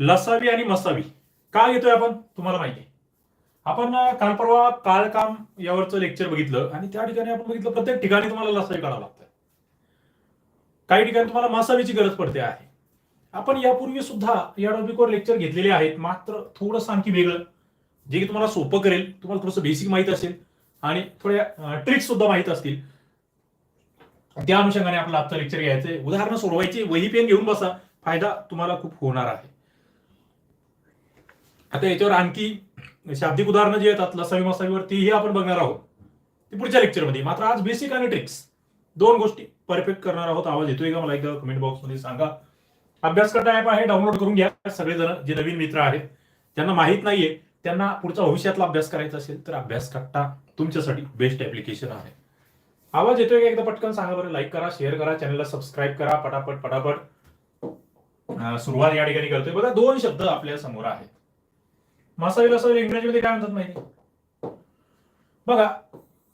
लसावी आणि मसावी. का घेतोय आपण? तुम्हाला माहिती आहे. आपण काल परवा काळकाम यावरचं लेक्चर बघितलं आणि त्या ठिकाणी आपण बघितलं प्रत्येक ठिकाणी तुम्हाला लसावी काढावं लागतं. काही ठिकाणी तुम्हाला मसावीची गरज पडते आहे. आपण यापूर्वी सुद्धा या टॉपिकवर लेक्चर घेतलेले आहेत. मात्र थोडंसं आणखी वेगळं. जे की तुम्हाला सोपं करेल. तुम्हाला थोडंसं बेसिक माहीत असेल आणि थोड्या ट्रिक्स सुद्धा माहीत असतील. त्या अनुषंगाने आपलं आजचं लेक्चर घ्यायचंय. उदाहरणं सोडवायची वही पेन घेऊन बसा. फायदा तुम्हाला खूप होणार आहे. आता याच्यावर आणखी शाब्दिक उदाहरणं जी येतात लसावी मसावीवर तीही आपण बघणार आहोत. ती पुढच्या लेक्चरमध्ये मात्र आज बेसिक आणि ट्रिक्स दोन गोष्टी परफेक्ट करणार आहोत. आवाज येतोय का मला एकदा कमेंट बॉक्समध्ये सांगा. अभ्यास करता ऍप आहे डाउनलोड करून घ्या. सगळेजण जे नवीन मित्र आहेत ज्यांना माहीत नाहीये त्यांना पुढचा भविष्यातला अभ्यास करायचा असेल तर अभ्यास कट्टा तुमच्यासाठी बेस्ट ऍप्लिकेशन आहे. आवाज येतोय का एकदा पटकन सांगा बरं. लाईक करा शेअर करा चॅनलला सबस्क्राईब करा पटापट पटापट. सुरुवात या ठिकाणी करतोय. बघा दोन शब्द आपल्यासमोर आहेत. मसावी लसावी इंग्रजीमध्ये काय म्हणतात माहिती? बघा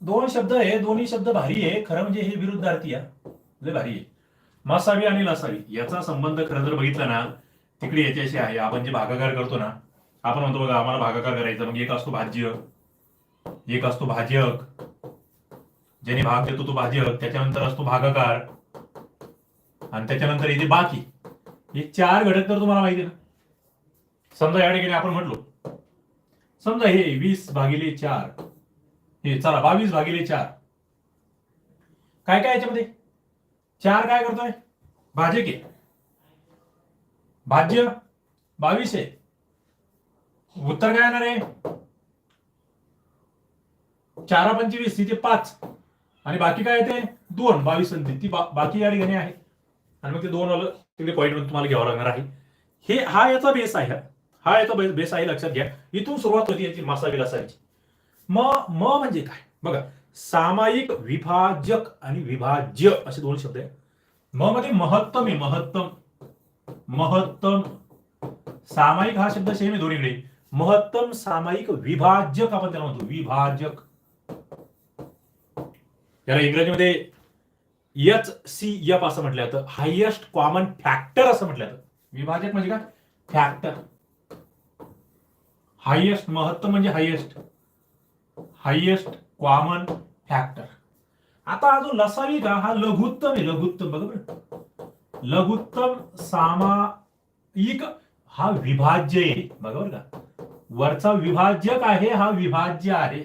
दोन शब्द आहे दोन्ही शब्द भारी आहे खरं म्हणजे हे विरुद्धार्थी आहे भारी आहे. मासावी आणि लसावी याचा संबंध खरं जर बघितला ना तिकडे याच्याशी आहे आपण जे भागाकार करतो ना आपण म्हणतो बघा आम्हाला भागाकार करायचा मग एक असतो भाज्य एक असतो भाजक. ज्याने भाग देतो तो भाजक त्याच्यानंतर असतो भागाकार आणि त्याच्यानंतर येते बाकी. हे चार घटक तर तुम्हाला माहिती ना. समजा या ठिकाणी आपण म्हटलो समजा हे वीस भागिले चार हे चला बावीस भागिले चार. काय काय याच्यामध्ये? चार काय करतोय? भाजक आहे भाज्य बावीस आहे. उत्तर काय येणार आहे? चारा पंचवीस तिथे पाच. आणि बाकी काय येते? दोन. बावीस ती बा- बाकी गाडी घेणे आहे. आणि मग ते दोन आलं तिकडे पॉईंट तुम्हाला घ्यावं लागणार आहे. हे हा याचा बेस आहे. हा याचा बेस आहे लक्षात घ्या. इथून सुरुवात होती याची मासा लसावीची म म म्हणजे काय? बघा सामायिक विभाजक आणि विभाज्य असे दोन शब्द आहे म मध्ये महत्तम आहे महत्तम. महत्तम. सामायिक हा शब्द सेम आहे दोन्हीकडे. महत्तम सामायिक विभाजक आपण त्याला म्हणतो. विभाजक. याला इंग्रजीमध्ये एच सी एफ असं म्हटलं जातं. हायेस्ट कॉमन फॅक्टर असं म्हटलं जातं. विभाजक म्हणजे काय? फॅक्टर हायेस्ट महत्त्व म्हणजे हायेस्ट. हायेस्ट कॉमन फॅक्टर आता हा जो लसावी का हा लघुत्तम आहे लघुत्तम बघा बरं. लघुत्तम सामायिक हा विभाज्य आहे बघा बरं का. वरचा विभाज्यक आहे? हा विभाज्य आहे.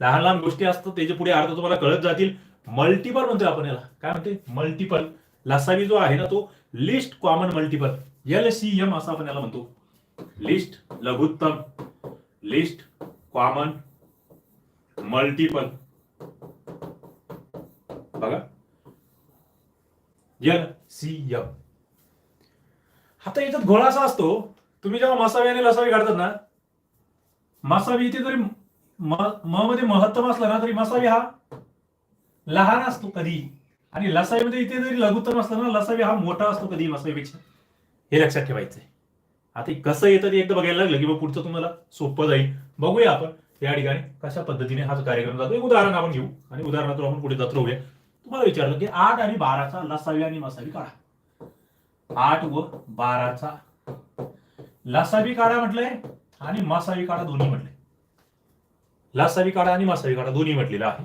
लहान लहान गोष्टी असतात त्याच्या पुढे अर्थ तुम्हाला कळत जातील. मल्टिपल म्हणतोय आपण याला. काय म्हणते मल्टिपल लसावी जो आहे ना तो least common multiple L C M असं आपण याला म्हणतो. लिस्ट लघुत्तम लिस्ट कॉमन मल्टिपल बघा. एल सी एम आता याच्यात घोळा असा असतो तुम्ही जेव्हा मसावी आणि लसावी काढतात ना मसावी इथे जरी म मध्ये महत्तम असला ना तरी मसावी हा लहान असतो कधी. आणि लसावीमध्ये इथे जरी लघुत्तम असला ना लसावी हा मोठा असतो कधी मसावीपेक्षा. हे लक्षात ठेवायचं आहे आता हे कसं येतं ते एकदा बघायला लागलं की मग पुढचं तुम्हाला सोपं जाईल. बघूया आपण या ठिकाणी कशा पद्धतीने हा जो कार्यक्रम जातो. एक उदाहरण आपण घेऊ आणि उदाहरणातून आपण पुढे जात राहूया. तुम्हाला विचारलं की आठ आणि बाराचा लसावी आणि मसावी काढा. आठ व बाराचा लसावी काढा म्हटलंय आणि मसावी काढा दोन्ही म्हटलंय. लसावी काढा आणि मसावी काढा दोन्ही म्हटलेलं आहे.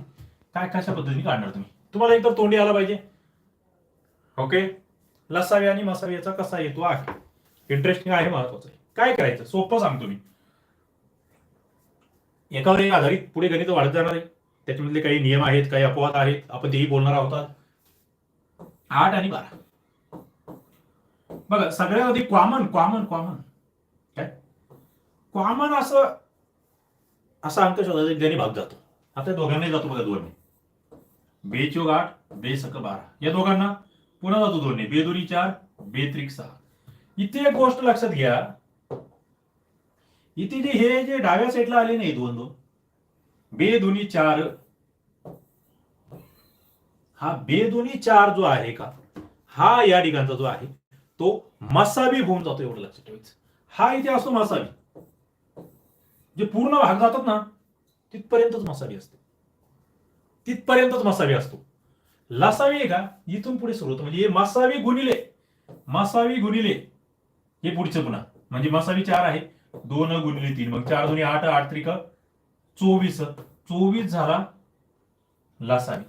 काय कशा पद्धतीने काढणार तुम्ही? तुम्हाला एकतर तोंडी आला पाहिजे. ओके? लसावी आणि मसावी याचा कसा येतो आहे? इंटरेस्टिंग आहे महत्वाचं. आहे काय करायचं? सोपं सांगतो मी. एकावर एक आधारित पुढे गणित वाढत जाणार आहे. त्याच्यामधले काही नियम आहेत काही अपवाद आहेत. आपण तेही बोलणार आहोत आठ आणि बारा. बघा सगळ्यात आधी कॉमन कॉमन कॉमन काय? कॉमन असं असा अंक शोधायचा ज्याने भाग जातो. आता दोघांनाही जातो बघा दोन्ही. बे चोग आठ बे सक बारा. या दोघांना पुन्हा जातो दोन्ही. बे दोन्ही चार बे त्रिक सहा. इथे एक गोष्ट लक्षात घ्या. इथे जे हे जे डाव्या साईडला आले नाही दोन दोन बे दोन्ही चार. हा बे दोन्ही चार जो आहे का हा या ठिकाणचा जो आहे तो मसावी होऊन जातो एवढं लक्षात ठेवायचं. हा इथे असतो मसावी जे पूर्ण भाग जातात ना तिथपर्यंतच मसावी असते. तिथपर्यंतच मसावी असतो. लसावी आहे का? इथून पुढे सुरू होतं म्हणजे हे मसावी गुणिले मसावी गुणिले. हे पुढचं पुन्हा. म्हणजे मसावी चार आहे. दोन गुणिले तीन. मग चार दोन्ही आठ आठ त्रिक चोवीस. चोवीस झाला लसावी.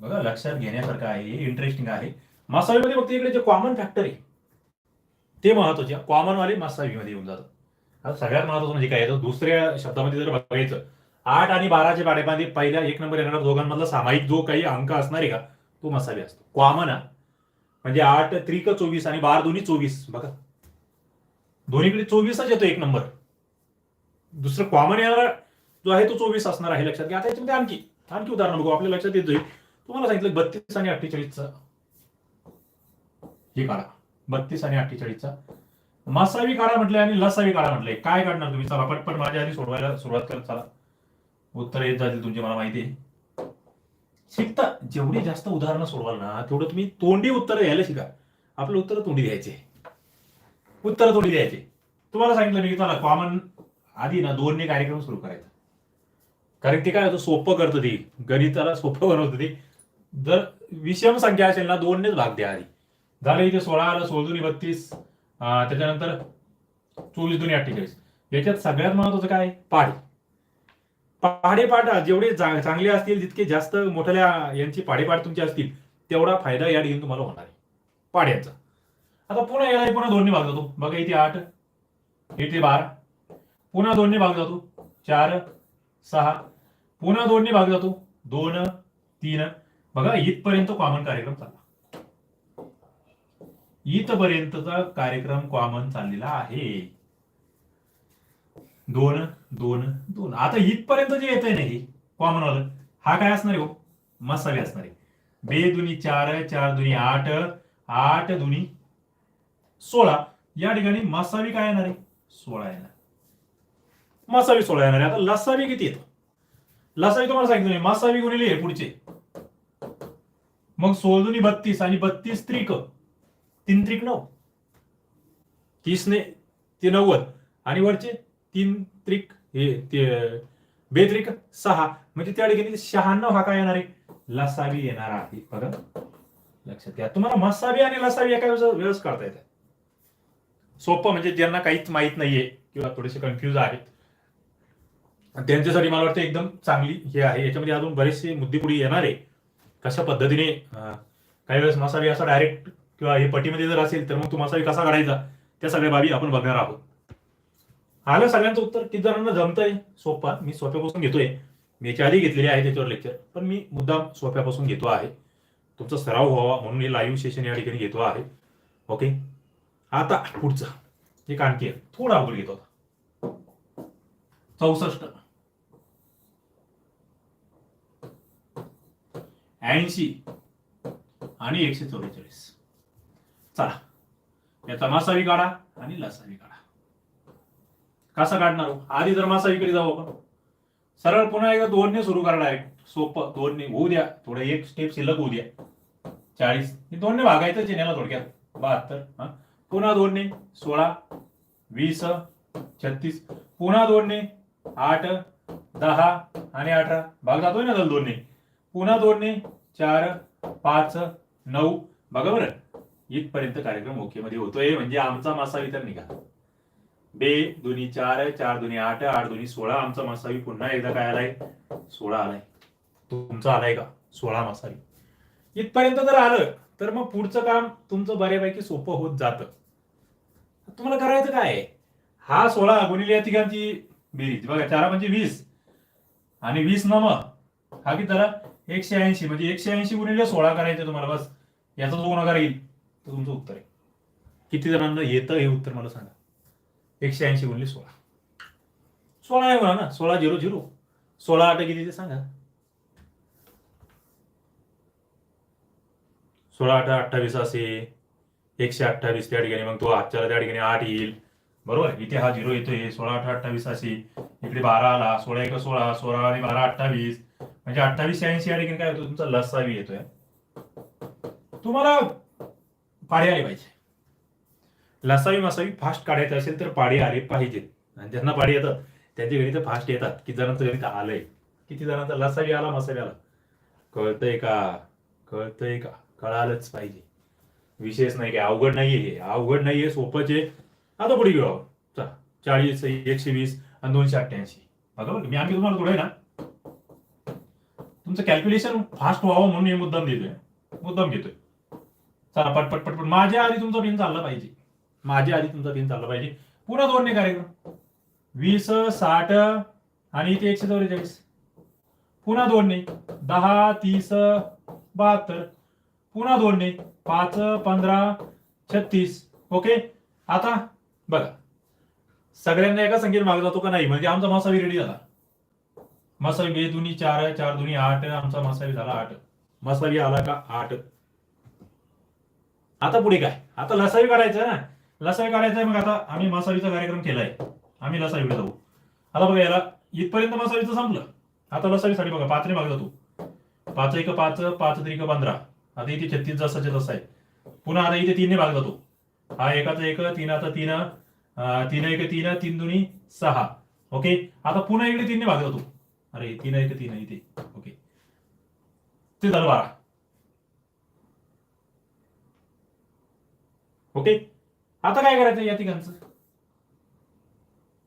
बघा लक्षात घेण्यासारखं आहे. इंटरेस्टिंग आहे. मसावीमध्ये फक्त इकडे जे कॉमन फॅक्टर आहे ते महत्त्वाचे. कॉमन वाले मासावीमध्ये येऊन जातात आता सगळ्यात महत्वाचं म्हणजे काय? येतं दुसऱ्या शब्दामध्ये जर बघायचं आठ आणि बाराचे पाडेमध्ये पहिल्या एक नंबर येणार दोघांमधला सामायिक जो काही अंक असणार आहे का तो मसावी असतो. कॉमन हा. म्हणजे आठ त्रिक चोवीस आणि बारा दोन्ही चोवीस. बघा. दोन्हीकडे चोवीसच येतो एक नंबर. दुसरं कॉमन येणारा जो आहे तो चोवीस असणार आहे लक्षात घ्या. आता याच्यामध्ये आणखी आणखी उदाहरण बघू. आपल्या लक्षात येतोय. तुम्हाला सांगितलं बत्तीस आणि अठ्ठेचाळीसचा. हे काढा. बत्तीस आणि अठ्ठेचाळीसचा. मसावी काढा म्हटले आणि लसावी काढा म्हटले काय काढणार तुम्ही? चला पटपट माझ्या आधी सोडवायला सुरुवात करत चला. उत्तर येत जातील तुमची मला माहिती आहे. शिकता. जेवढी जास्त उदाहरणं सोडवाल ना तेवढं तुम्ही तोंडी उत्तर द्यायला शिका. आपलं उत्तर तोंडी द्यायचे. उत्तर तोंडी द्यायचे. तुम्हाला सांगितलं मी की कॉमन आधी ना दोन्ही कार्यक्रम सुरू करायचा. कारण ते काय होतं सोपं करतं ते. गणिताला सोपं बनवतं ते. जर विषम संख्या असेल ना दोननेच भाग द्या आधी. झालं इथे सोळा आलं सोळ दुनी बत्तीस त्याच्यानंतर चोवीस दुनी अठ्ठेचाळीस. याच्यात सगळ्यात महत्वाचं काय? पाढी. पाडेपाठ जेवढे चांगले असतील जितके जास्त मोठ्या यांची पाडेपाठ तुमचे असतील तेवढा फायदा या ठिकाणी तुम्हाला होणार आहे. पाड्यांचा आता पुन्हा याला पुन्हा दोन्ही भाग जातो. बघा इथे आठ इथे बारा. पुन्हा दोन्ही भाग जातो. चार सहा. पुन्हा दोन्ही भाग जातो. दोन तीन. बघा इथपर्यंत कॉमन कार्यक्रम चालला. इथपर्यंतचा कार्यक्रम कॉमन चाललेला आहे. दोन दोन दोन. आता इथपर्यंत जे येत आहे नाही कॉमन वालं हा काय असणार आहे हो? मसाले असणार आहे. बे दुनी चार चार दुनी आठ आठ दुनी सोळा. या ठिकाणी मसावी काय येणार आहे? सोळा येणार. मसावी सोळा येणार आहे. आता लसावी किती येतो लसावी तुम्हाला सांगितलं मी मसावी गुणिले हे पुढचे. मग सोळ दुनी बत्तीस आणि बत्तीस त्रिक. तीन त्रिक नऊ. तीसने ते नव्वद. आणि वरचे? तीन त्रिक हे ते बेत्रिक सहा. म्हणजे त्या ठिकाणी शहाण्णव हा काय येणार आहे? लसावी येणार आहे. बघा. लक्षात घ्या. तुम्हाला मसावी आणि लसावी एका वेळेस वेळेस काढता येतात. सोपं म्हणजे ज्यांना काहीच माहीत नाहीये किंवा थोडेसे कन्फ्युज आहेत. त्यांच्यासाठी मला वाटतं एकदम चांगली हे आहे. याच्यामध्ये अजून बरेचसे मुद्दे पुढे येणार आहे. कशा पद्धतीने काही वेळेस मसावी असा डायरेक्ट किंवा हे पटीमध्ये जर असेल तर मग तो मसावी कसा काढायचा? त्या सगळ्या बाबी आपण बघणार आहोत. आलं सगळ्यांचं उत्तर. किती जणांना जमतंय? सोपा. मी सोप्यापासून घेतोय. मी याच्या आधी घेतलेले आहे त्याच्यावर लेक्चर पण मी मुद्दाम सोप्यापासून घेतो आहे. तुमचा सराव व्हावा म्हणून हे लाईव्ह सेशन या ठिकाणी घेतो आहे. ओके आता पुढचं. एक आणखी आहे. थोडा अवघड घेतो आता. चौसष्ट. ऐंशी. आणि एकशे चौवेचाळीस चला. याचा मासावी काढा आणि लसावी काढा. कसा काढणार हो? आधी जर मासा इकडे जाऊ आपण. सरळ पुन्हा एकदा दोनने सुरू करणार आहे सोपं दोनने होऊ द्या. थोडं एक स्टेप शिल्लक होऊ द्या. चाळीस. हे दोनने भागायचं चेन्याला थोडक्यात. बहात्तर हा. पुन्हा दोनने सोळा वीस छत्तीस. पुन्हा दोनने आठ दहा आणि अठरा. भाग जातोय ना त्याला दोनने पुन्हा दोनने चार पाच नऊ. बघा बरं. इथपर्यंत कार्यक्रम ओके मध्ये होतोय. म्हणजे आमचा मासा वितर निघा. बे दोन्ही चार चार दोन्ही आठ आठ दोन्ही सोळा. आमचा मासावी पुन्हा एकदा काय आलाय? सोळा आलाय. तुमचा आलाय का? सोळा मासावी. इथपर्यंत जर आलं तर मग पुढचं काम तुमचं बऱ्यापैकी सोपं होत जातं. तुम्हाला करायचं काय हा सोळा गुणिले या तिघांची बेरीज. बघा चारा म्हणजे वीस. आणि वीस नम. हा किती झाला? एकशे ऐंशी. म्हणजे एकशे ऐंशी गुणिले सोळा करायचं तुम्हाला बस. याचा जो गुणाकार येईल. तो तुमचं उत्तर आहे. किती जणांना येतं हे उत्तर मला सांगा. एकशे ऐंशी गुणले सोळा. सोळा आहे म्हणा ना सोळा झिरो झिरो. सोळा आठ किती ते सांगा? सोळा आठ अठ्ठावीस असे एकशे अठ्ठावीस त्या ठिकाणी मग तो आजच्या त्या ठिकाणी आठ येईल. बरोबर? इथे हा झिरो येतोय सोळा आठ अठ्ठावीस असे इकडे बारा आला सोळा एक सोळा सोळा आणि बारा अठ्ठावीस. म्हणजे अठ्ठावीस ऐंशी या ठिकाणी काय होतो? तुमचा लसावी येतोय. तुम्हाला पाडे आले पाहिजे. लसावी मसावी फास्ट काढायचं असेल तर पाडे आले पाहिजेत आणि ज्यांना पाडे येतात त्यांच्या घरी तर फास्ट येतात. किती जणांचं घरी तर आलंय. किती जणांचा लसावी आला मसावी आला? कळतंय का? कळतंय का? कळालंच पाहिजे. विशेष नाही काय अवघड नाहीये हे. अवघड नाहीये सोपंचे आता पुढे घेऊ चा चला चाळीस एकशे वीस आणि दोनशे अठ्ठ्याऐंशी. बरोबर मी आम्ही तुम्हाला थोडं ना तुमचं कॅल्क्युलेशन फास्ट व्हावं म्हणून मी मुद्दाम देतोय. मुद्दाम घेतोय. चला पटपट पटपट. माझ्या आधी तुमचा पेन चालला पाहिजे. माझ्या आधी तुमचा दिन चालला पाहिजे. पुन्हा दोन नाही कार्यक्रम. वीस साठ आणि इथे एकशे चौवेचाळीस. पुन्हा दोन दहा तीस बहात्तर. पुन्हा दोन पाच पंधरा छत्तीस. ओके? आता बघा. सगळ्यांना एका संख्येने माग जातो का नाही? म्हणजे आमचा मासावी रेडी झाला. मासावी बे म्हणजे दुनी चार चार दुनी आठ आमचा मासावी झाला आठ. मासावी आला का आठ? आता पुढे काय? आता लसावी काढायचं ना? लसावी काढायचा आहे मग आता. आम्ही मासावीचा कार्यक्रम केलाय. आम्ही लसावीकडे जाऊ. आता बघा याला इथपर्यंत मासावीचं संपलं. आता लसावीसाठी बघा पाचने भाग जातो. पाच एक पाच पाच त्रिक पंधरा. आता इथे छत्तीस जसाचे तसा आहे पुन्हा आता इथे तीनने भाग जातो. हा एकाचा एक तीनाचा तीन आता तीन. एक तीन तीन दोन्ही सहा. ओके? आता पुन्हा इकडे तीनने भाग जातो. अरे तीन एक तीन इथे. ओके. ते झालं बारा. ओके? आता काय करायचं या तिघांचं?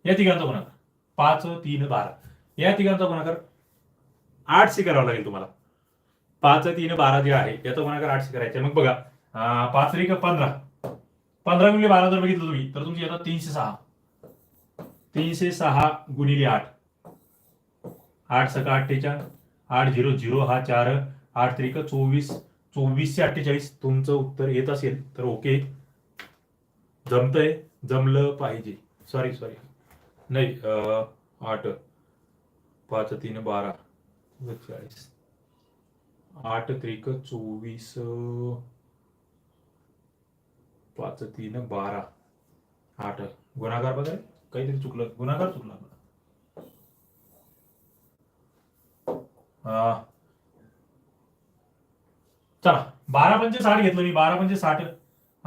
या तिघांचा गुणाकार पाच तीन बारा. या तिघांचा गुणाकार आठशे करावा लागेल तुम्हाला. पाच तीन बारा जे आहे याचा गुणाकार आठशे करायचे मग बघा पाच त्रिक पंधरा? पंधरा गुणिले बारा जर बघितलं तुम्ही तर तुमची येतात तीनशे सहा. तीनशे सहा गुणिले आठ. आठ सका अठ्ठेचाळ आठ झिरो झिरो हा चार. आठ त्रिक चोवीस. चोवीसशे अठ्ठेचाळीस. तुमचं उत्तर येत असेल तर ओके. जमतंय जमलं पाहिजे. सॉरी सॉरी नाही अं, आठ. पाच तीन बारा. चाळीस आठ त्रिक चोवीस. पाच तीन बारा. आठ. गुणाकार बघा. काहीतरी चुकलं. गुणाकार चुकला अं, चला. बारा पंचे साठ घेतलं मी. बारा पंचे साठ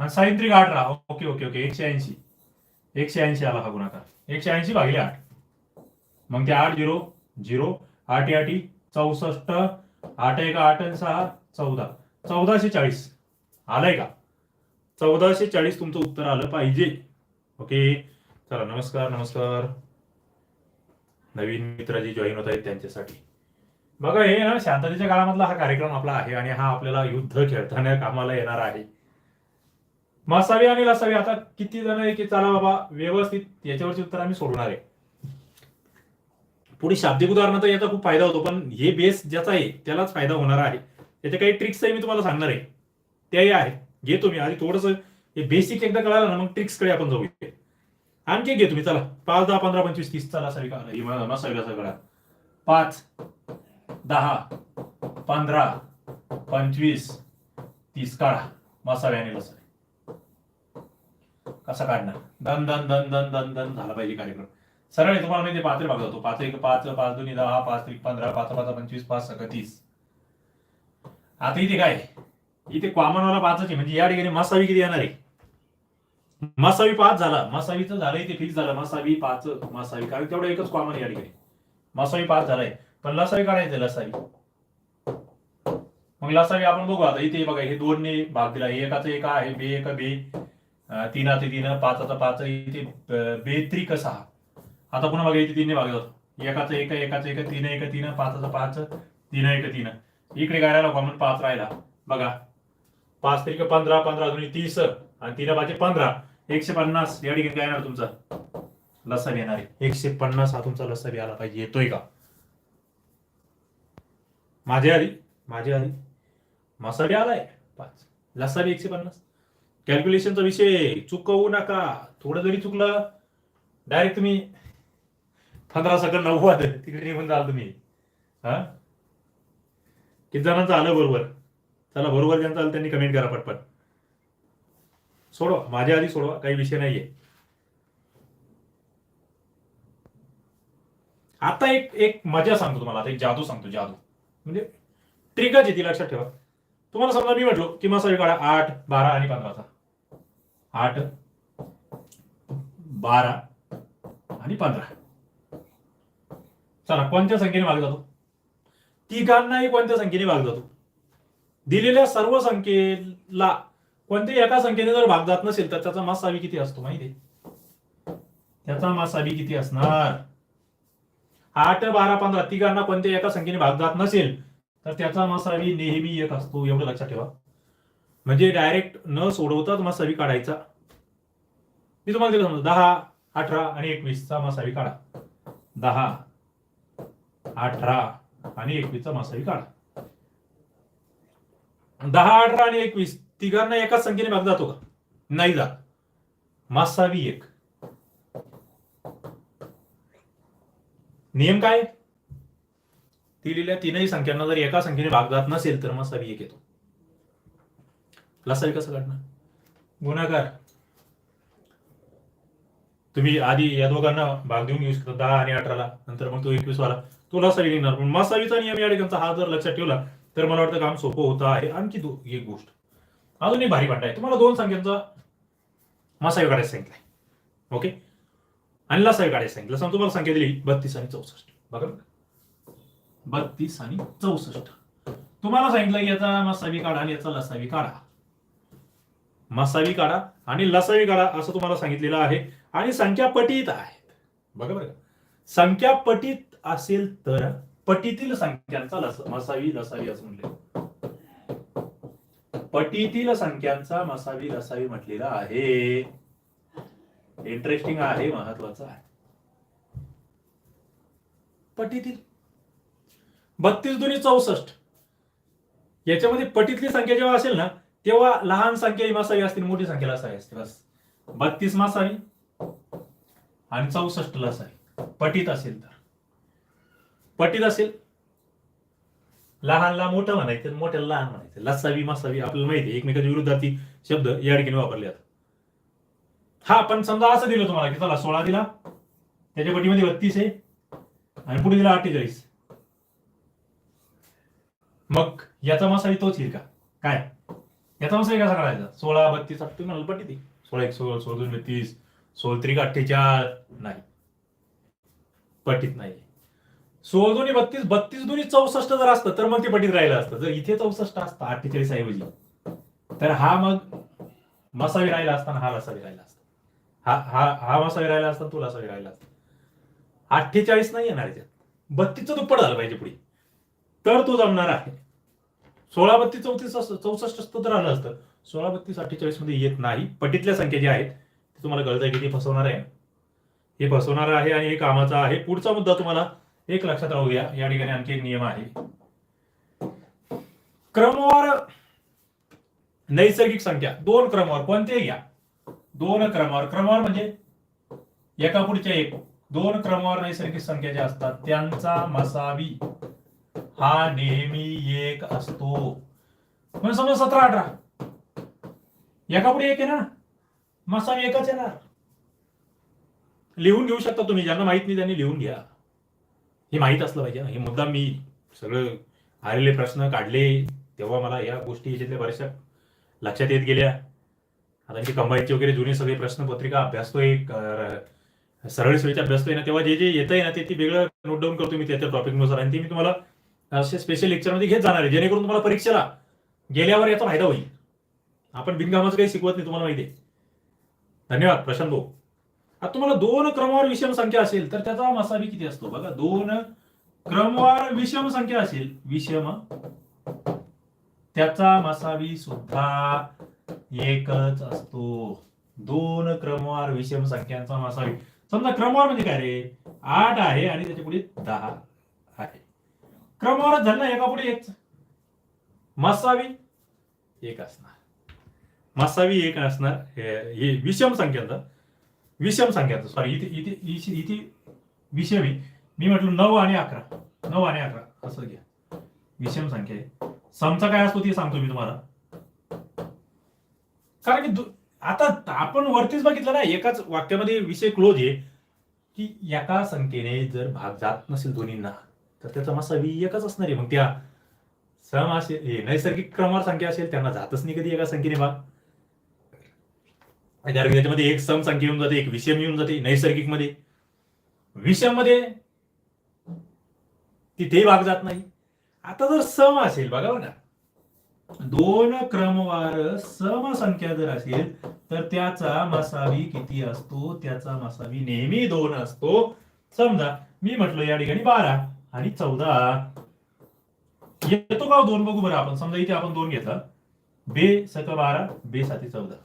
आणि आठ राहा. Okay okay okay. एकशे ऐंशी. एकशे ऐंशी आला हा गुणाकार. एकशे ऐंशी भागिले आठ. मग ते आठ झिरो झिरो आठ आठी चौसष्ट आठ एक आठ आणि सहा चौदा. चौदाशे चाळीस. आलंय का? चौदाशे चाळीस तुमचं उत्तर आलं पाहिजे. ओके? चला नमस्कार नमस्कार. नवीन मित्र जे जॉईन होत आहेत त्यांच्यासाठी. बघा हे ना शांततेच्या काळामधला हा कार्यक्रम आपला आहे आणि हा आपल्याला युद्ध खेळताना कामाला येणार आहे. मासावी आणि लसावी आता किती जण आहे की चला बाबा व्यवस्थित याच्यावरचे उत्तर आम्ही सोडणार आहे. पुढे शाब्दिक उदाहरण तर याचा खूप फायदा होतो पण हे बेस ज्याचा आहे त्यालाच फायदा होणार आहे. त्याच्या काही ट्रिक्सही मी तुम्हाला सांगणार आहे. त्याही आहेत. घेतो मी. आधी थोडस हे बेसिक एकदा कळालं ना मग ट्रिक्सकडे आपण जाऊया. आणखी घे तुम्ही चला. पाच दहा पंधरा पंचवीस तीस. चला सवी कळा मसावी कसा कळा पाच दहा पंधरा पंचवीस तीस. काढा. मसावे आणि लसावे. कसा काढणार. दन दन दन दन दन दन झाला पाहिजे कार्यक्रम. सरळ आहे, तुम्हाला माहिती पाच भाग जातो. पाच एक पाच पाच दोन्ही दहा पाच एक पंधरा पाच पाच पंचवीस पाच सहा तीस. आता इथे काय? इथे कॉमनवाला पाचच आहे. म्हणजे या ठिकाणी मसावी किती येणार आहे? मसावी पाच झाला. मसावीचं झालं इथे फिक्स झालं. मसावी पाच मसावी. कारण तेवढं एकच कॉमन या ठिकाणी. मसावी पाच झालाय पण लसावी काढायचं लसावी. मग लसावी आपण बघू आता. इथे बघा हे दोन ने भाग दिला. एकाचं एक आहे बे एक बे. तीन आता तीन पाचाचा पाच इथे अं, बेत्रिक सहा. आता पुन्हा बघा इथे तीनने भाग जातो एकाचं एक एकाचं एक तीन एक तीन पाचाचा पाच तीन एक तीन. इकडे काय राहिला कॉमन पाच राहिला. बघा. पाच तरी पंधरा पंधरा अजून तीस आणि तीन पाचशे पंधरा. एकशे पन्नास या ठिकाणी काय येणार तुमचा? लसावी येणार आहे. एकशे पन्नास हा तुमचा लसावी आला पाहिजे. येतोय का? माझे आधी माझे आधी. मसाबी आलाय. पाच. लसाबी एकशे पन्नास. कॅल्क्युलेशनचा विषय चुकवू नका. थोडं जरी चुकलं डायरेक्ट तुम्ही पंधरा सेकंद नव्वद तिकडे निघून जाल तुम्ही. हा? किती जणांचं आलं बरोबर? चला बरोबर ज्यांचं आलं त्यांनी कमेंट करा पटपट. सोडवा. माझ्या आधी सोडवा. काही विषय नाहीये. आता एक एक मजा सांगतो तुम्हाला. आता एक जादू सांगतो जादू. म्हणजे ट्रिकच आहे ती लक्षात ठेवा. तुम्हाला समजा मी म्हटलो की मसावी काढा आठ बारा आणि पंधराचा. आठ बारा आणि पंधरा. चला कोणत्या संख्येने भाग जातो? तिघांनाही कोणत्या संख्येने भाग जातो? दिलेल्या सर्व संख्येला कोणत्याही एका संख्येने जर भाग जात नसेल तर त्याचा मासावी किती असतो माहिती आहे? त्याचा मासावी किती असणार? आठ बारा पंधरा तिघांना कोणत्याही एका संख्येने भाग जात नसेल तर त्याचा मासावी नेहमी एक असतो एवढं लक्षात ठेवा. म्हणजे डायरेक्ट न सोडवताच मासावी काढायचा. मी तुम्हाला दिलं समजा दहा अठरा आणि एकवीसचा मासावी काढा. दहा अठरा आणि एकवीसचा मासावी काढा. दहा अठरा आणि एकवीस तिघांना एकाच संख्येने भाग जातो का? नाही जात. मासावी एक. नियम काय? दिलेल्या तीनही संख्यांना जर एका संख्येने भाग जात नसेल तर मासावी एक येतो. लसावी कसं काढणार? गुणाकार. तुम्ही आधी या दोघांना भाग देऊन यूज करता दहा आणि अठराला. नंतर मग तो एकवीस वाला तो लसावी निघणार. पण मसावीचा नियम या ठिकाणचा हा जर लक्षात ठेवला तर मला वाटतं काम सोपं होतं आहे. आणखी एक गोष्ट. अजून एक भारी वाटत आहे. तुम्हाला दोन संख्यांचा मसावी काढायला सांगितलंय ओके आणि लसावी काढायला सांगितलं समजा तुम्हाला संख्या दिली बत्तीस आणि चौसष्ट. बघा. बत्तीस आणि चौसष्ट. तुम्हाला सांगितलं की याचा मसावी काढा आणि याचा लसावी काढा. मसावी काढा आणि लसावी काढा असं तुम्हाला सांगितलेलं आहे. आणि संख्या पटीत आहेत बघा बघा संख्या पटीत असेल तर पटीतील संख्यांचा लस मसावी लसावी असं म्हणले पटीतील संख्यांचा मसावी लसावी म्हटलेला आहे. इंटरेस्टिंग आहे महत्वाचं आहे. पटीतील. बत्तीस दोन्ही चौसष्ट. याच्यामध्ये पटीतली संख्या जेव्हा असेल ना तेव्हा लहान संख्या ही मासावी असतील मोठी संख्या लसावी असते बस. बत्तीस मासावी आणि चौसष्ट लसावी पटीत असेल तर. पटीत असेल. लहानला मोठं म्हणायचं मोठ्याला लहान म्हणायचं. लसावी मासावी आपल्याला माहिती आहे. एकमेकाच्या विरुद्धार्थी शब्द या ठिकाणी वापरले जातात. हा पण समजा असं दिलं तुम्हाला की चला सोळा दिला. त्याच्या पटीमध्ये बत्तीस आहे. आणि पुढे दिला अठ्ठेचाळीस. मग याचा मसाई तोच येईल का? काय? याचा मासावी कसा काढायचा. सोळा बत्तीस अठ्ठेचाळीस म्हणाल पटीत. आहे. सोळा एक सोळा सोळा दोन बत्तीस सोळ त्रिक अठ्ठेचाळ नाही. पटीत नाही. सोळ दोन्ही बत्तीस बत्तीस दोन्ही चौसष्ट जर असतं तर मग ते पटीत राहिलं असतं. जर इथे चौसष्ट असतं अठ्ठेचाळीस ऐवजी तर हा मग मसावी राहिला असताना हा लसावी राहिला असता. हा हा हा मसावी राहिला असता तो लसावी राहिला असता. अठ्ठेचाळीस नाही येणार याच्यात. बत्तीसचं दुप्पट झालं पाहिजे पुढे. तर तो जमणार आहे. सोळा बत्तीस चौतीस चौसष्ट असतं तर आलं असतं. सोळा बत्तीस अठ्ठेचाळीसमध्ये येत नाही. पटीतल्या संख्या ज्या आहेत ते तुम्हाला कळत आहे की ते फसवणार आहे. हे फसवणार आहे आणि हे कामाचा आहे. पुढचा मुद्दा तुम्हाला एक लक्षात राहू द्या या ठिकाणी आणखी एक नियम आहे. क्रमवार नैसर्गिक संख्या. दोन क्रमवार. कोणते घ्या. दोन क्रमवार. क्रमवार म्हणजे एका पुढच्या एक. दोन क्रमवार नैसर्गिक संख्या ज्या असतात त्यांचा मसावी. हा नेहमी एक असतो. म्हणजे समजा सतरा अठरा. एका पुढे एक आहे ना मसावी एकच येणार. लिहून घेऊ शकता तुम्ही. ज्यांना माहीत नाही त्यांनी लिहून घ्या. हे माहीत असलं पाहिजे ना. हे मुद्दा मी सगळं आलेले प्रश्न काढले तेव्हा मला या गोष्टी याच्यातल्या बऱ्याचशा लक्षात येत गेल्या. आता मी कंबाईनचे वगैरे जुने सगळे प्रश्नपत्रिका अभ्यासतोय सरळ सोयीचा अभ्यासतोय ना तेव्हा जे जे येत आहे ना ते ती वेगळं नोट डाऊन करतो मी त्याच्या टॉपिकनुसार आणि ते मी तुम्हाला असे स्पेशल लेक्चरमध्ये घेत जाणार आहे. जेणेकरून तुम्हाला परीक्षेला गेल्यावर याचा फायदा होईल. आपण बिनकामाचं काही शिकवत नाही तुम्हाला माहिती आहे. धन्यवाद प्रशांत भाऊ. आता तुम्हाला दोन क्रमवार विषम संख्या असेल तर त्याचा मसाबी किती असतो? बघा दोन क्रमवार विषम संख्या असेल विषम. त्याचा मसावी सुद्धा एकच असतो. दोन क्रमवार विषम संख्यांचा मसावी समजा क्रमवार म्हणजे काय रे? आठ आहे आणि त्याच्या पुढे दहा. क्रमवारच झालं ना एका पुढे एक. मसावी एक असणार. मसावी एक असणार. हे हे विषम संख्यांचा विषम संख्याचं सॉरी इथे इथे इथे विषम आहे. मी म्हटलं नऊ आणि अकरा. नऊ आणि अकरा. असं घ्या. विषम संख्या आहे. समचा काय असतो ते सांगतो मी तुम्हाला. कारण की दु- आता आपण वरतीच बघितलं ना एकाच वाक्यामध्ये विषय क्लोज आहे. की एका संख्येने जर भाग जात नसेल दोन्हींना तर त्याचा मसावी एकच असणार आहे. मग त्या सम असेल नैसर्गिक क्रमवार संख्या असेल त्यांना जातच नाही कधी एका संख्येने भाग त्याच्यामध्ये एक सम संख्या येऊन जाते एक विषम येऊन जाते नैसर्गिकमध्ये विषममध्ये तिथेही भाग जात नाही. आता जर सम असेल बघा ना दोन क्रमवार समसंख्या जर असेल तर त्याचा मसावी किती असतो? त्याचा मसावी नेहमी दोन असतो. समजा मी म्हटलं या ठिकाणी बारा. आणि चौदा. येतो का दोन बघू बरं आपण. समजा इथे आपण दोन घेतला. बे सक बारा बे साती चौदा.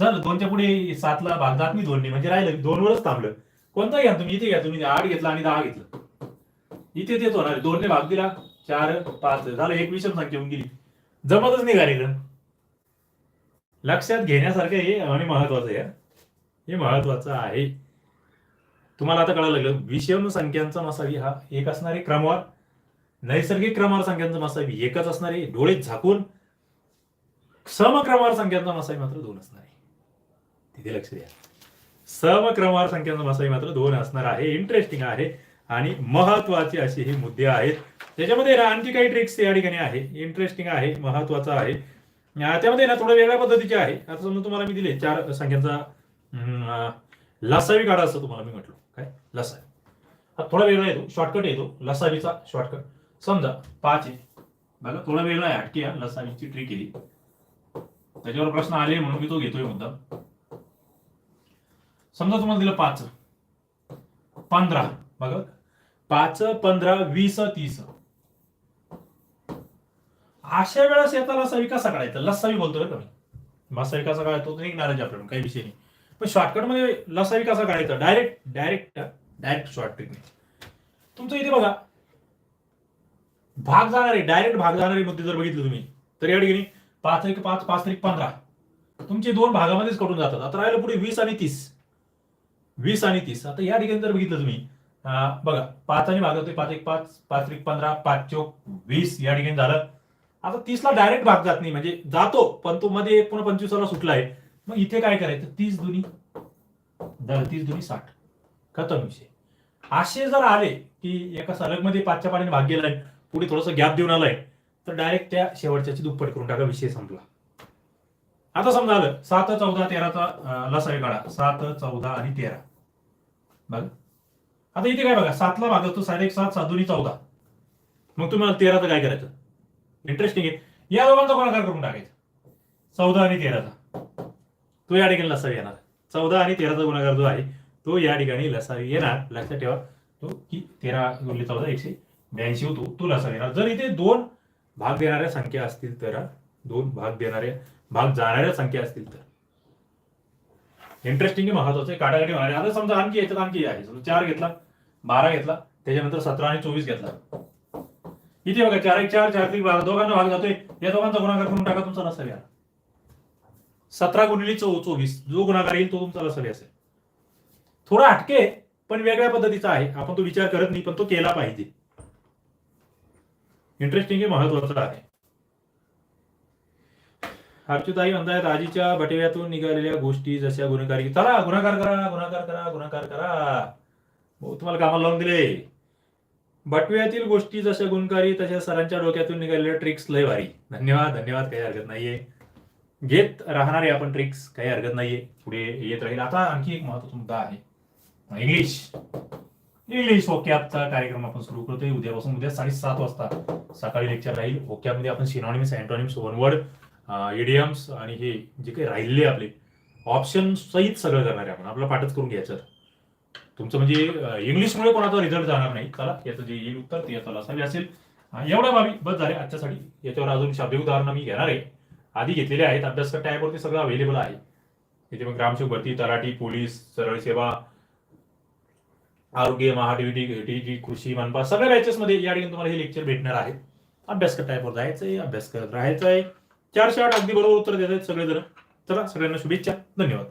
झालं. दोनच्या पुढे सातला भाग जात नाही. दोनने म्हणजे राहिलं दोन वरच थांबलं. कोणता घ्या तुम्ही? इथे घ्या तुम्ही. आठ घेतला आणि दहा घेतलं. इथे तेच होणार दोनने भाग दिला. चार पाच. झालं. एक विषम संख्या होऊन गेली. जमतच नाही कार्यक्रम लक्षात घेण्यासारखं हे आणि महत्वाचं आहे. हे महत्वाचं आहे. तुम्हाला आता कळायला लागलं विषम संख्यांचा मसावी हा एक असणारे क्रमवार नैसर्गिक क्रमवार संख्यांचा मसावी एकच असणारे डोळे झाकून समक्रमवार संख्यांचा नसावी मात्र दोन असणार. आहे तिथे लक्ष द्या. समक्रमवार संख्यांचा नसावी मात्र दोन असणार आहे. इंटरेस्टिंग आहे. आणि महत्त्वाचे असे हे मुद्दे आहेत. त्याच्यामध्ये ना आणखी काही ट्रिक्स या ठिकाणी आहे. इंटरेस्टिंग आहे महत्त्वाचा आहे. त्यामध्ये ना थोड्या वेगळ्या पद्धतीचे आहे. आता समजा तुम्हाला मी दिले चार संख्यांचा लासावी काढा असं तुम्हाला मी म्हटलो. लसावी हा थोडा वेगळा येतो. शॉर्टकट येतो लसावीचा शॉर्टकट समजा पाच आहे. बघा थोडा वेगळा आहे हटकी लसावीची ट्रिक केली. त्याच्यावर प्रश्न आले म्हणून मी तो घेतोय मुद्दा समजा तुम्हाला दिलं पाच. पंधरा. बघा. पाच पंधरा वीस तीस. अशा वेळेस येता लसावी कसा काढायचा? लसावी बोलतो बरं का मी कसा काढायचो? तो निघणारच आपल्याकडून. काही विषय नाही. पण शॉर्टकटमध्ये लसावी कसा काढायचा? डायरेक्ट डायरेक्ट डायरेक्ट शॉर्ट ट्रिकने तुमचं इथे बघा. भाग जाणारे डायरेक्ट भाग जाणारे मुद्दे जर बघितले तुम्ही तर या ठिकाणी पाच एक पाच पाच तारीख पंधरा. तुमचे दोन भागामध्येच कटून जातात. आता राहिलं पुढे वीस आणि तीस. वीस आणि तीस. आता या ठिकाणी जर बघितलं तुम्ही बघा पाच आणि भाग होते पाच एक पाच पाच तारीख पंधरा पाच चोक वीस या ठिकाणी झालं. आता तीसला डायरेक्ट भाग जात नाही म्हणजे जातो पण तो मध्ये एक पुन्हा पंचवीसला सुटलाय. मग इथे काय करायचं? तीस दुनी तीस दुनी साठ. खतम विषय. असे जर आले की एका सलगमध्ये पाचच्या पाण्याने भाग गेलाय पुढे थोडस गॅप देऊन आलाय तर डायरेक्ट त्या शेवटच्याची दुप्पट करून टाका विषय संपला. आता समजा आलं सात चौदा तेराचा लसावे काढा. सात चौदा आणि तेरा. बघा. आता इथे काय बघा सातला भाग असतो साडे सात सात चौदा. मग तुम्हाला तेराचं काय करायचं? इंटरेस्टिंग आहे. या दोघांचा गुणाकार करून टाकायचा. चौदा आणि तेराचा. तो या ठिकाणी लसावी येणार. चौदा आणि तेराचा गुणाकार जो आहे तो या ठिकाणी लसावी येणार लक्षात ठेवा. तो की तेरा गुल्ले चौदा एकशे ब्याऐंशी होतो तो लसावी येणार. जर इथे दोन भाग देणाऱ्या संख्या असतील तर दोन भाग देणाऱ्या भाग जाणाऱ्या संख्या असतील तर. इंटरेस्टिंग महत्वाचं आहे काटाकाटी होणार आता समजा आणखी याच्यात आणखी आहे. समजा चार घेतला बारा घेतला त्याच्यानंतर सतरा आणि चोवीस घेतला. इथे बघा चार एक चार चार तीन बारा दोघांना भाग जातोय. या दोघांचा गुणाकार करून टाका तुमचा लसावी आला सतरा गुणिले चौ चोवीस. जो गुणाकार येईल तो तुमचा लसावी असेल थोडा हटके पण वेगळ्या पद्धतीचा आहे. आपण तो विचार करत नाही पण तो केला पाहिजे. इंटरेस्टिंग हे महत्वाचं आहे. अर्चुताई म्हणतायत आजीच्या बटेव्यातून निघालेल्या गोष्टी जशा गुन्हेगारी चला गुणाकार करा गुणाकार करा गुन्हाकार करा. भाऊ तुम्हाला कामाला लावून दिले. बटव्यातील गोष्टी जशा गुणकारी तशा सरांच्या डोक्यातून निघालेल्या ट्रिक्स लय भारी. धन्यवाद धन्यवाद काही हरकत नाहीये. घेत राहणारे आपण ट्रिक्स काही हरकत नाहीये. पुढे येत राहील. आता आणखी एक महत्त्वाचा मुद्दा आहे. इंग्लिश इंग्लिश होक्याचा कार्यक्रम आपण सुरू करतोय. उद्यापासून उद्या साडेसात वाजता सकाळी लेक्चर राहील. होक्यामध्ये आपण सिनॉनिम्स अँटॉनिम्स वनवर्ड इडियम्स आणि हे जे काही राहिले आपले ऑप्शन सहित सगळं करणार आहे आपण. आपलं पाठच करून घ्यायचं तुमचं म्हणजे इंग्लिशमुळे कोणाचा रिझल्ट जाणार नाही. चला याचं जे येईल उत्तर ते याचा असावी असेल. एवढ्या बाबी. बस झाले आजच्यासाठी याच्यावर अजून शाब्दिक उदाहरणं मी घेणार आहे. आधी घेतलेले आहेत. अभ्यास टॅबवरती सगळं अवेलेबल आहे. इथे मग ग्रामसेवक भरती तलाठी पोलीस सरळ सेवा आरोग्य महाडीटी टी कृषी मनपा सगळ्या बॅचेस मध्ये या ठिकाणी तुम्हाला हे लेक्चर भेटणार आहे. अभ्यास टाईपवर जायचंय अभ्यास करत राहायचंय. चार आठ अगदी बरोबर उत्तर देत आहेत सगळेजण. चला सगळ्यांना शुभेच्छा. धन्यवाद.